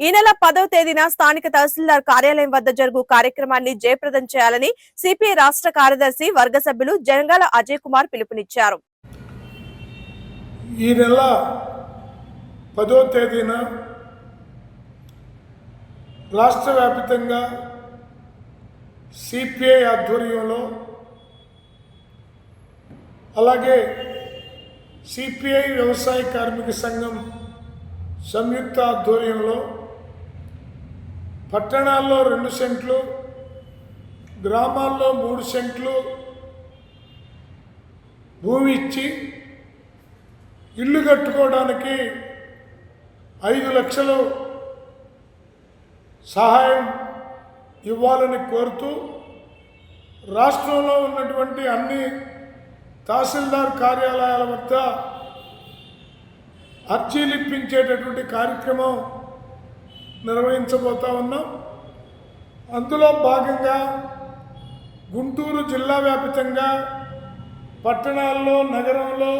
ఈ నెల పదవ తేదీన స్థానిక తహసీల్దార్ కార్యాలయం వద్ద జరుగు కార్యక్రమాన్ని జయప్రదం చేయాలని సిపిఐ రాష్ట్ర కార్యదర్శి వర్గ సభ్యులు జనగాల అజయ్ కుమార్ పిలుపునిచ్చారు. ఈ నెల పదో తేదీన రాష్ట్ర వ్యాప్తంగా సిపిఐ ఆధ్వర్యంలో అలాగే సిపిఐ వ్యవసాయ కార్మిక సంఘం సంయుక్త ఆధ్వర్యంలో పట్టణాల్లో రెండు సెంట్లు గ్రామాల్లో మూడు సెంట్లు భూమి ఇచ్చి ఇల్లు కట్టుకోవడానికి ఐదు లక్షలు సహాయం ఇవ్వాలని కోరుతూ రాష్ట్రంలో ఉన్నటువంటి అన్ని తహసీల్దార్ కార్యాలయాల వద్ద అర్జీలిప్పించేటటువంటి కార్యక్రమం నిర్వహించబోతా ఉన్నాం. అందులో భాగంగా గుంటూరు జిల్లా వ్యాప్తంగా పట్టణాల్లో నగరంలో